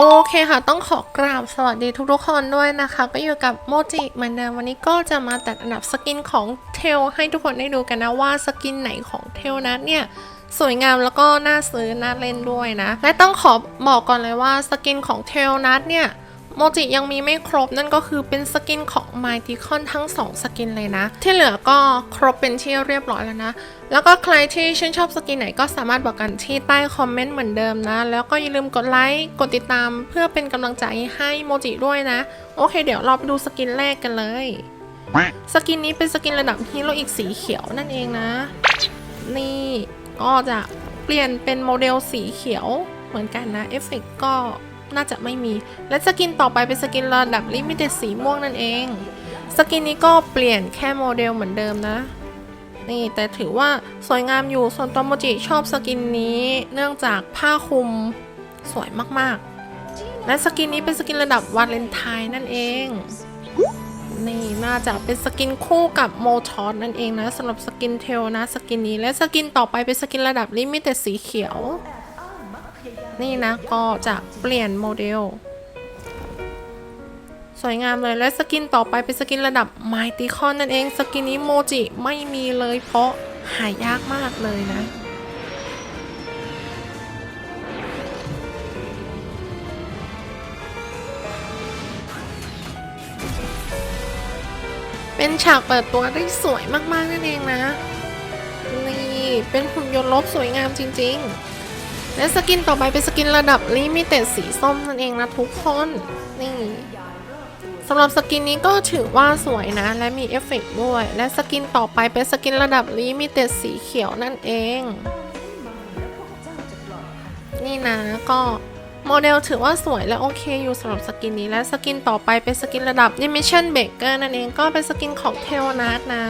โอเคค่ะ ต้องขอกราบสวัสดีทุกๆคนด้วยนะคะ ก็อยู่กับโมจิเหมือนเดิมวันนี้ก็จะมาตัดอันดับสกินของเทลให้ทุกคนได้ดูกันนะว่าสกินไหนของเทลนั้นเนี่ยสวยงามแล้วก็น่าซื้อน่าเล่นด้วยนะ และต้องขอบอกก่อนเลยว่าสกินของเทลนัทเนี่ย โมจิยังมีไม่ครบนั่นก็คือเป็นสกินของ m y t i c o n ทั้ง 2 สกินเลยนะ ที่เหลือก็ครบเป็นที่เรียบร้อยแล้วนะ แล้วก็ใครที่ชื่นชอบสกินไหนก็สามารถบอกกันที่ใต้คอมเมนต์เหมือนเดิมนะ แล้วก็อย่าลืมกดไลค์กดติดตามเพื่อเป็นกำลังใจให้โมจิด้วยนะ โอเค เดี๋ยวเราไปดูสกินแรกกันเลย สกินนี้เป็นสกินระดับฮีโร่อีกสีเขียวนั่นเองนะ นี่ก็จะเปลี่ยนเป็นโมเดลสีเขียวเหมือนกันนะเอฟเฟกก็ น่าจะไม่มี และสกินต่อไปเป็นสกินระดับลิมิเต็ดสีม่วงนั่นเอง สกินนี้ก็เปลี่ยนแค่โมเดลเหมือนเดิมนะ นี่แต่ถือว่าสวยงามอยู่ ส่วนตัวโมจิชอบสกินนี้เนื่องจากผ้าคลุมสวยมากๆ และสกินนี้เป็นสกินระดับวาเลนไทน์นั่นเอง นี่น่าจะเป็นสกินคู่กับโมทอสนั่นเองนะสำหรับสกินเทลนะสกินนี้และสกินต่อไปเป็นสกินระดับลิมิเต็ดสีเขียว นี่นะก็จะเปลี่ยนโมเดล สวยงามเลยและสกินต่อไปเป็นสกินระดับไมติคอนนั่นเอง สกินนี้โมจิไม่มีเลยเพราะหายากมากเลยนะเป็นฉากเปิดตัวได้สวยมาก ๆ นั่นเองนะ นี่ เป็นหุ่นยนต์ลบสวยงามจริง ๆ และสกินต่อไปเป็นสกินระดับลิมิเต็ดสีส้มนั่นเองนะทุกคนนี่สำหรับสกินนี้ก็ถือว่าสวยนะ และมีเอฟเฟกต์ด้วย และสกินต่อไปเป็นสกินระดับลิมิเต็ดสีเขียวนั่นเอง นี่นะก็โมเดลถือว่าสวยและโอเคอยู่สำหรับสกินนี้ และสกินต่อไปเป็นสกินระดับ Dimension Breaker นั่นเองก็เป็นสกินของเทลนัทนะ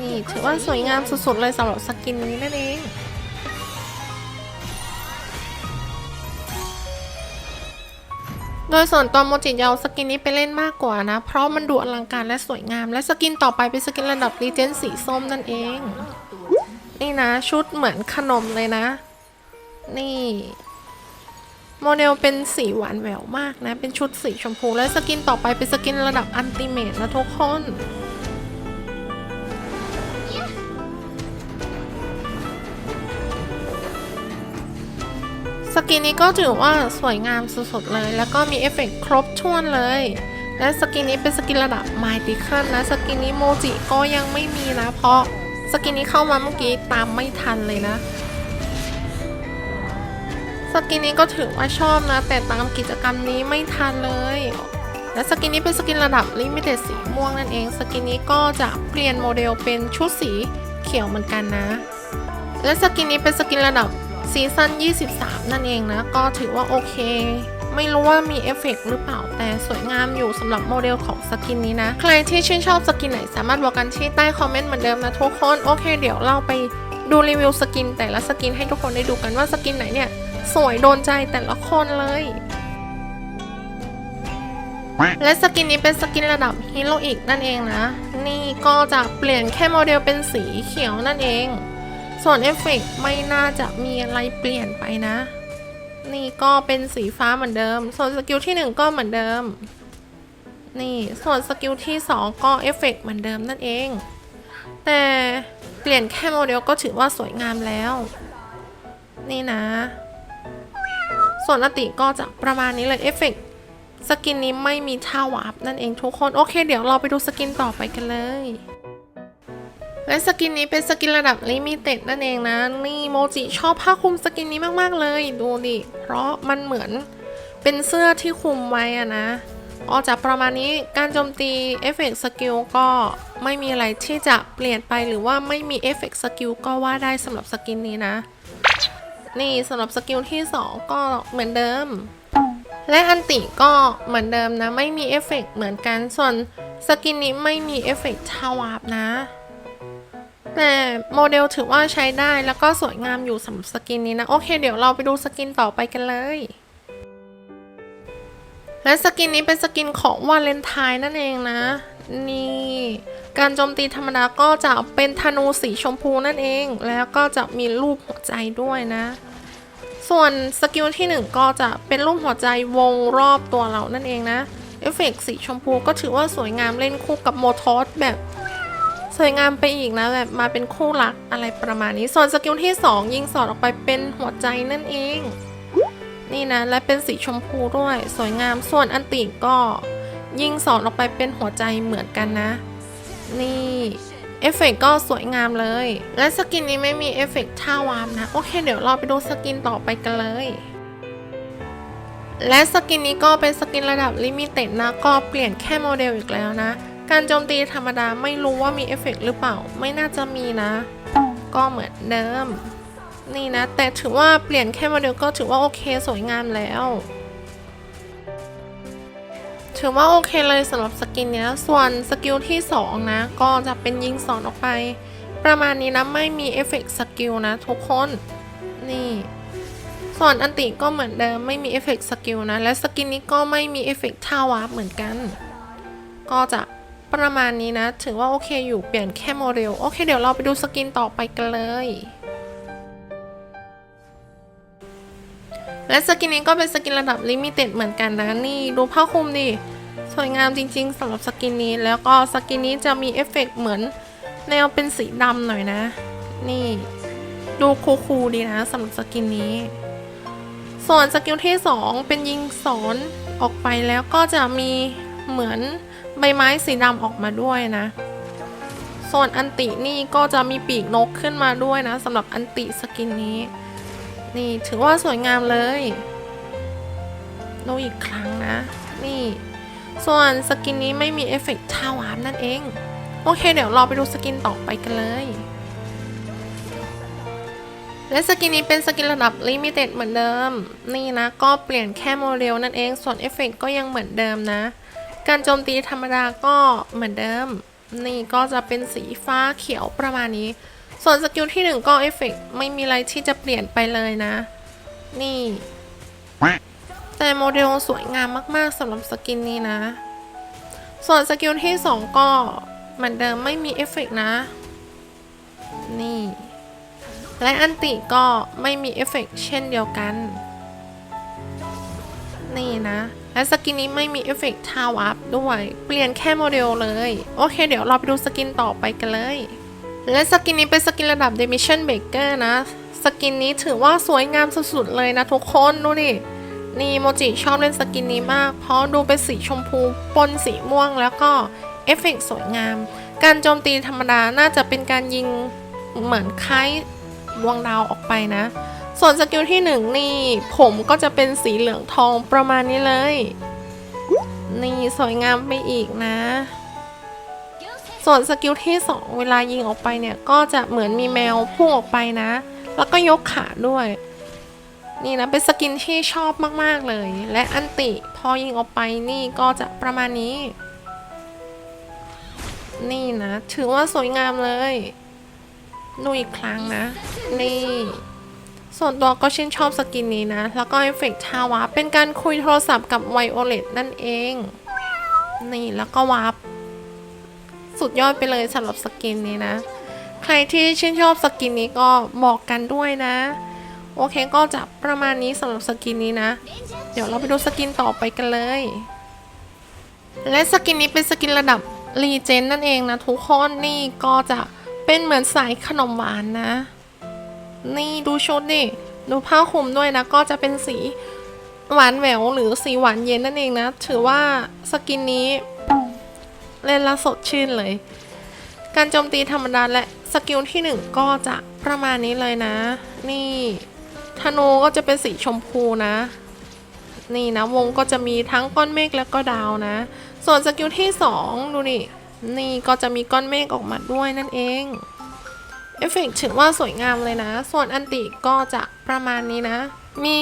นี่ถือว่าสวยงามสุดๆเลยสำหรับสกินนี้นั่นเอง โดยส่วนตัวโมจิจะเอาสกินนี้ไปเล่นมากกว่านะ เพราะมันดูอลังการและสวยงาม และสกินต่อไปเป็นสกินระดับรีเจนสีส้มนั่นเอง นี่นะ ชุดเหมือนขนมเลยนะ นี่ โมเดลเป็นสีหวานแหววมากนะ เป็นชุดสีชมพู และสกินต่อไปเป็นสกินระดับอันติเมตนะทุกคน สกินนี้ก็ถือว่าสวยงามสุดๆเลย แล้วก็มีเอฟเฟกต์ครบถ้วนเลย และสกินนี้เป็นสกินระดับไมติคิลนะ สกินนี้โมจิก็ยังไม่มีนะ เพราะสกินนี้เข้ามาเมื่อกี้ตามไม่ทันเลยนะ สกินนี้ก็ถือว่าชอบนะ แต่ตามกิจกรรมนี้ไม่ทันเลย และสกินนี้เป็นสกินระดับลิมิเต็ดสีม่วงนั่นเอง สกินนี้ก็จะเปลี่ยนโมเดลเป็นชุดสีเขียวเหมือนกันนะ และสกินนี้เป็นสกินระดับ ซีซั่น23 นั่นเองนะ ก็ถือว่าโอเค ไม่รู้ว่ามีเอฟเฟกต์หรือเปล่า แต่สวยงามอยู่สำหรับโมเดลของสกินนี้นะ ใครที่ชื่นชอบสกินไหนสามารถบอกกันที่ใต้คอมเมนต์เหมือนเดิมนะทุกคน โอเคเดี๋ยวเราไปดูรีวิวสกิน แต่ละสกินให้ทุกคนได้ดูกันว่าสกินไหนเนี่ย สวยโดนใจแต่ละคนเลยและสกินนี้เป็นสกินระดับฮีโร่อีกนั่นเองนะ นี่ก็จะเปลี่ยนแค่โมเดลเป็นสีเขียวนั่นเอง ส่วนเอฟเฟกต์ไม่น่าจะมีอะไรเปลี่ยนไปนะ นี่ก็เป็นสีฟ้าเหมือนเดิม ส่วนสกิลที่ 1 ก็เหมือนเดิม นี่ส่วนสกิลที่ 2 ก็เอฟเฟกต์เหมือนเดิมนั่นเอง แต่เปลี่ยนแค่โมเดลก็ถือว่าสวยงามแล้ว นี่นะ ส่วนอติก็จะประมาณนี้เลยเอฟเฟกต์สกินนี้ไม่มีท่าวาร์ปนั่นเองทุกคน โอเค เดี๋ยวเราไปดูสกินต่อไปกันเลย และสกินนี้เป็นสกินระดับลิมิเต็ดนั่นเองนะ นี่โมจิชอบผ้าคลุมสกินนี้มาก ๆ เลย ดูดิ เพราะมันเหมือนเป็นเสื้อที่คลุมไว้อะนะก็จะประมาณนี้การโจมตีเอฟเฟกต์สกิลก็ไม่มีอะไรที่จะเปลี่ยนไปหรือว่าไม่มีเอฟเฟกต์สกิลก็ว่าได้สำหรับสกินนี้นะ นี่สำหรับสกิลที่ 2 ก็เหมือนเดิม และอันติก็เหมือนเดิมนะ ไม่มีเอฟเฟกต์เหมือนกันส่วนสกินนี้ไม่มีเอฟเฟกต์ทาวาร์ปนะ แต่โมเดลถือว่าใช้ได้แล้วก็สวยงามอยู่สำหรับสกินนี้นะ โอเค เดี๋ยวเราไปดูสกินต่อไปกันเลย และสกินนี้เป็นสกินของวาเลนไทน์นั่นเองนะ นี่ การโจมตีธรรมดาก็จะเป็นธนูสีชมพูนั่นเอง แล้วก็จะมีรูปหัวใจด้วยนะ ส่วนสกิลที่ 1 ก็จะเป็นรูปหัวใจวงรอบตัวเรานั่นเองนะเอฟเฟกต์สีชมพูก็ถือว่าสวยงามเล่นคู่กับโมทอสแบบ สวยงามไปอีกนะแบบมาเป็นคู่รักอะไรประมาณนี้ ส่วนสกิลที่ 2 ยิงสอดออกไปเป็นหัวใจนั่นเอง นี่นะ และเป็นสีชมพูด้วย สวยงามส่วนอันติก็ยิงสอดออกไปเป็นหัวใจเหมือนกันนะ นี่เอฟเฟกต์ก็สวยงามเลย และสกินนี้ไม่มีเอฟเฟกต์ท่าวามนะ โอเค เดี๋ยวเราไปดูสกินต่อไปกันเลย และสกินนี้ก็เป็นสกินระดับลิมิเต็ดนะ ก็เปลี่ยนแค่โมเดลอีกแล้วนะ การโจมตีธรรมดาไม่รู้ว่ามีเอฟเฟกต์หรือเปล่า ไม่น่าจะมีนะ ก็เหมือนเดิม นี่นะ แต่ถือว่าเปลี่ยนแค่โมเดลก็ถือว่าโอเคสวยงามแล้ว ถือว่าโอเคเลยสำหรับสกินนี้ส่วนสกิลที่ 2 นะ ก็จะเป็นยิงสอนออกไป ประมาณนี้นะ ไม่มีเอฟเฟกต์สกิลนะทุกคน นี่ส่วนอันติก็เหมือนเดิมไม่มีเอฟเฟกต์สกิลนะ และสกินนี้ก็ไม่มีเอฟเฟกต์ท่าวาร์ปเหมือนกัน ก็จะ ประมาณนี้นะ ถือว่าโอเคอยู่เปลี่ยนแค่โมเดล โอเค เดี๋ยวเราไปดูสกินต่อไปกันเลยและสกินนี้ก็เป็นสกินระดับลิมิเต็ดเหมือนกันนะ นี่ดูผ้าคลุมดิ สวยงามจริง ๆสำหรับสกินนี้ แล้วก็สกินนี้จะมีเอฟเฟกต์เหมือนแนวเป็นสีดำหน่อยนะ นี่ ดูคูลๆดีนะสำหรับสกินนี้ ส่วนสกิลที่ 2 เป็นยิงสอนออกไปแล้วก็จะมีเหมือน ใบไม้สีดำออกมาด้วยนะส่วนอันตินี่ก็จะมีปีกนกขึ้นมาด้วยนะสำหรับอันติสกินนี้ นี่ถือว่าสวยงามเลยดูอีกครั้งนะ นี่ ส่วนสกินนี้ไม่มีเอฟเฟกต์ทาวาร์นั่นเอง โอเค เดี๋ยวเราไปดูสกินต่อไปกันเลย และสกินนี้เป็นสกินระดับลิมิเต็ดเหมือนเดิม นี่นะ ก็เปลี่ยนแค่โมเดลนั่นเอง ส่วนเอฟเฟกต์ก็ยังเหมือนเดิมนะ การโจมตีธรรมดาก็เหมือนเดิม นี่ก็จะเป็นสีฟ้าเขียวประมาณนี้ ส่วนสกิลที่หนึ่งก็เอฟเฟกต์ไม่มีอะไรที่จะเปลี่ยนไปเลยนะ นี่ แต่โมเดลสวยงามมากๆสำหรับสกินนี้นะ ส่วนสกิลที่ 2 ก็เหมือนเดิมไม่มีเอฟเฟกต์นะ นี่ และอันติก็ไม่มีเอฟเฟกต์เช่นเดียวกัน นี่นะ และสกินนี้ไม่มีเอฟเฟกต์ทาวอัพด้วย เปลี่ยนแค่โมเดลเลย โอเค เดี๋ยวเราไปดูสกินต่อไปกันเลย และสกินนี้เป็นสกินระดับ Dimension Breaker นะ สกินนี้ถือว่าสวยงามสุดๆเลยนะทุกคนดูดินี่โมจิชอบเล่นสกินนี้มาก เพราะดูเป็นสีชมพูปนสีม่วงแล้วก็เอฟเฟกต์สวยงาม การโจมตีธรรมดาน่าจะเป็นการยิงเหมือนคล้ายดวงดาวออกไปนะ ส่วนสกิลที่หนึ่งนี่ ผมก็จะเป็นสีเหลืองทองประมาณนี้เลย นี่สวยงามไปอีกนะ ส่วนสกิลที่ 2 เวลายิงออกไปเนี่ย ก็จะเหมือนมีแมวพุ่งออกไปนะ แล้วก็ยกขาด้วย นี่นะ เป็นสกินที่ชอบมาก ๆ เลย และอันติพอยิงออกไปนี่ก็จะประมาณนี้ นี่นะ ถือว่าสวยงามเลย ดูอีกครั้งนะ นี่ ส่วนตัวก็ชื่นชอบสกินนี้นะ แล้วก็เอฟเฟกต์ทาวาร์ปเป็นการคุยโทรศัพท์กับไวโอเลตนั่นเอง นี่แล้วก็วาร์ปสุดยอดไปเลยสำหรับสกินนี้นะ ใครที่ชื่นชอบสกินนี้ก็บอกกันด้วยนะ โอเคก็จะประมาณนี้สำหรับสกินนี้นะ เดี๋ยวเราไปดูสกินต่อไปกันเลย และสกินนี้เป็นสกินระดับรีเจนนั่นเองนะทุกคนนี่ก็จะเป็นเหมือนสายขนมหวานนะ นี่ดูชุดดิดูผ้าคลุมด้วยนะ ก็จะเป็นสีหวานแหววหรือสีหวานเย็นนั่นเองนะ ถือว่าสกินนี้เล่นละสดชื่นเลย การโจมตีธรรมดาและสกิลที่หนึ่งก็จะประมาณนี้เลยนะ นี่ธนูก็จะเป็นสีชมพูนะ นี่นะวงก็จะมีทั้งก้อนเมฆแล้วก็ดาวนะ ส่วนสกิลที่สองดูนี่นี่ก็จะมีก้อนเมฆออกมาด้วยนั่นเอง อฟเฟกต์ถือว่าสวยงามเลยนะ ส่วนอันติก็จะประมาณนี้นะ มี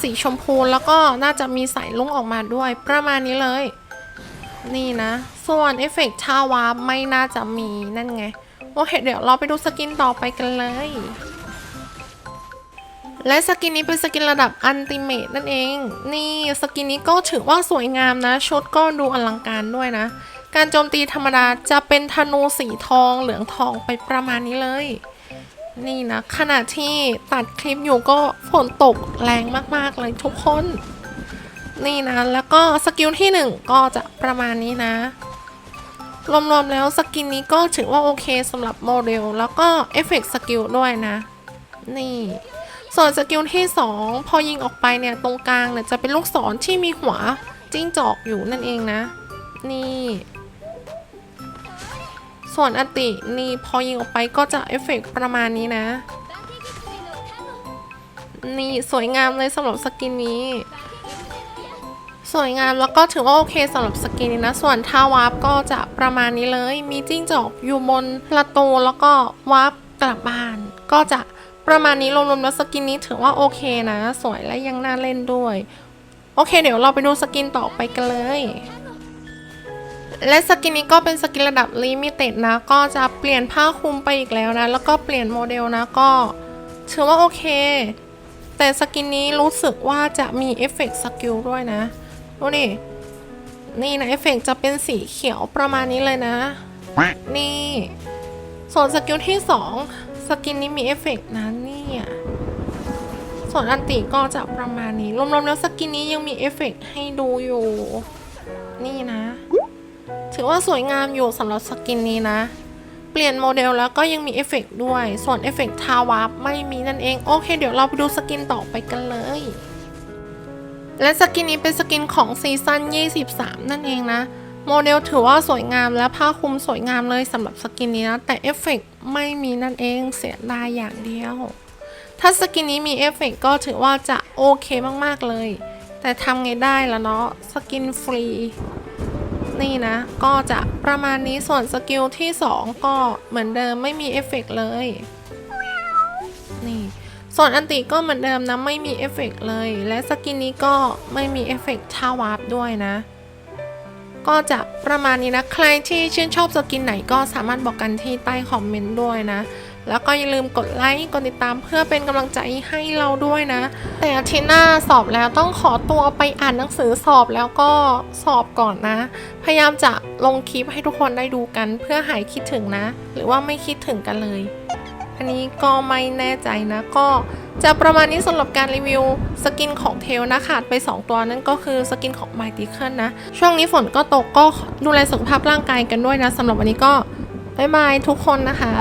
สีชมพูแล้วก็น่าจะมีสายลุ้งออกมาด้วยประมาณนี้เลย นี่นะ ส่วนเอฟเฟกต์ทาวาร์ไม่น่าจะมีนั่นไง โอเคเดี๋ยวเราไปดูสกินต่อไปกันเลย และสกินนี้เป็นสกินระดับอันติเมตนั่นเอง นี่สกินนี้ก็ถือว่าสวยงามนะ ชุดก็ดูอลังการด้วยนะ การโจมตีธรรมดาจะเป็นธนูสีทองเหลืองทองไปประมาณนี้เลย นี่นะขณะที่ตัดคลิปอยู่ก็ฝนตกแรงมากๆเลยทุกคน นี่นะแล้วก็สกิลที่หนึ่งก็จะประมาณนี้นะ รวมๆแล้วสกินนี้ก็ถือว่าโอเคสำหรับโมเดล แล้วก็เอฟเฟกต์สกิลด้วยนะ นี่ส่วนสกิลที่ 2 พอยิงออกไปเนี่ยตรงกลางเนี่ยจะเป็นลูกศรที่มีหัวจิ้งจอกอยู่นั่นเองนะ นี่ ส่วนอตินี่พอยิงออกไปก็จะเอฟเฟกต์ประมาณนี้นะ นี่สวยงามเลยสำหรับสกินนี้ สวยงามแล้วก็ถือว่าโอเคสำหรับสกินนี้นะ ส่วนท่าวาร์ปก็จะประมาณนี้เลย มีจิ้งจอกอยู่บนประตูแล้วก็วาร์ปกลับบ้านก็จะประมาณนี้รวมๆแล้วสกินนี้ถือว่าโอเคนะ สวยและยังน่าเล่นด้วย โอเค เดี๋ยวเราไปดูสกินต่อไปกันเลย และสกินนี้ก็เป็นสกินระดับลิมิเต็ดนะ ก็จะเปลี่ยนผ้าคลุมไปอีกแล้วนะ แล้วก็เปลี่ยนโมเดลนะก็ถือว่าโอเค แต่สกินนี้รู้สึกว่าจะมีเอฟเฟกต์สกิลด้วยนะ ดูดิ นี่นะเอฟเฟกต์จะเป็นสีเขียวประมาณนี้เลยนะ นี่ ส่วนสกิลที่ 2 สกินนี้มีเอฟเฟกต์นะนี่ส่วนอันติก็จะประมาณนี้ รวมๆแล้วสกินนี้ยังมีเอฟเฟกต์ให้ดูอยู่ นี่นะ ถือว่าสวยงามอยู่สำหรับสกินนี้นะ เปลี่ยนโมเดลแล้วก็ยังมีเอฟเฟกต์ด้วย ส่วนเอฟเฟกต์ทาวาร์ปไม่มีนั่นเอง โอเค เดี๋ยวเราไปดูสกินต่อไปกันเลย และสกินนี้เป็นสกินของซีซั่น23 นั่นเองนะโมเดลถือว่าสวยงามและผ้าคลุมสวยงามเลยสำหรับสกินนี้นะ แต่เอฟเฟกต์ไม่มีนั่นเองเสียดายอย่างเดียว ถ้าสกินนี้มีเอฟเฟกต์ก็ถือว่าจะโอเคมากๆเลย แต่ทำไงได้ละเนาะสกินฟรี นี่นะ ก็จะประมาณนี้ส่วนสกิลที่ 2 ก็เหมือนเดิมไม่มีเอฟเฟกต์เลย นี่ส่วนอันติก็เหมือนเดิมนะ ไม่มีเอฟเฟกต์เลย และสกินนี้ก็ไม่มีเอฟเฟกต์ท่าวาร์ปด้วยนะ ก็จะประมาณนี้นะ ใครที่ชื่นชอบสกินไหนก็สามารถบอกกันที่ใต้คอมเมนต์ด้วยนะ แล้วก็อย่าลืมกดไลค์กดติดตามเพื่อเป็นกำลังใจให้เราด้วยนะ แต่อาทิตย์หน้าสอบแล้วต้องขอตัวไปอ่านหนังสือสอบแล้วก็สอบก่อนนะ พยายามจะลงคลิปให้ทุกคนได้ดูกัน เพื่อหายคิดถึงนะ หรือว่าไม่คิดถึงกันเลย อันนี้ก็ไม่แน่ใจนะก็จะประมาณนี้สำหรับการรีวิวสกินของเทลนะขาดไป 2 ตัวนั่นก็คือสกินของ m y t i c l นะ ช่วงนี้ฝนก็ตกก็ดูแลสุขภาพร่างกายกันด้วยนะสำหรับวันนี้ก็ บ๊ายบายทุกคนนะคะ